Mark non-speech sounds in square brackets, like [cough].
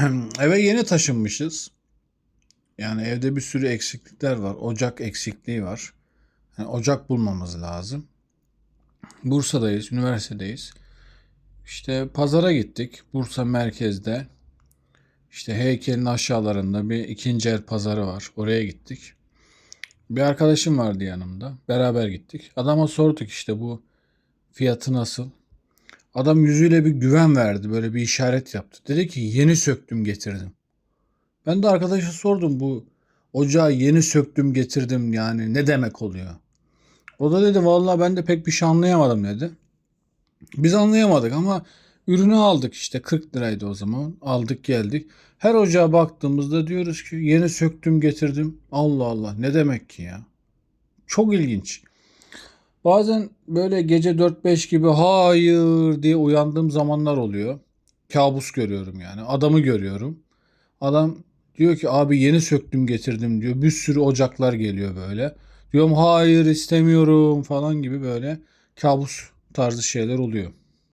[clears throat] eve yeni taşınmışız. Yani evde bir sürü eksiklikler var. Ocak eksikliği var. Yani ocak bulmamız lazım. Bursa'dayız, üniversitedeyiz. İşte pazara gittik. Bursa merkezde. İşte heykelin aşağılarında bir ikinci el pazarı var. Oraya gittik. Bir arkadaşım vardı yanımda. Beraber gittik. Adama sorduk işte bu fiyatı nasıl? Adam yüzüyle bir güven verdi. Böyle bir işaret yaptı. Dedi ki yeni söktüm getirdim. Ben de arkadaşa sordum bu ocağı yeni söktüm getirdim yani ne demek oluyor? O da dedi vallahi ben de pek bir şey anlayamadım dedi. Biz anlayamadık ama ürünü aldık işte 40 liraydı o zaman. Aldık geldik. Her ocağa baktığımızda diyoruz ki yeni söktüm getirdim. Allah Allah ne demek ki ya? Çok ilginç. Bazen böyle gece 4-5 gibi hayır diye uyandığım zamanlar oluyor. Kabus görüyorum yani. Adamı görüyorum. Adam diyor ki abi yeni söktüm getirdim diyor. Bir sürü ocaklar geliyor böyle. Diyorum hayır istemiyorum falan gibi böyle kabus tarzı şeyler oluyor.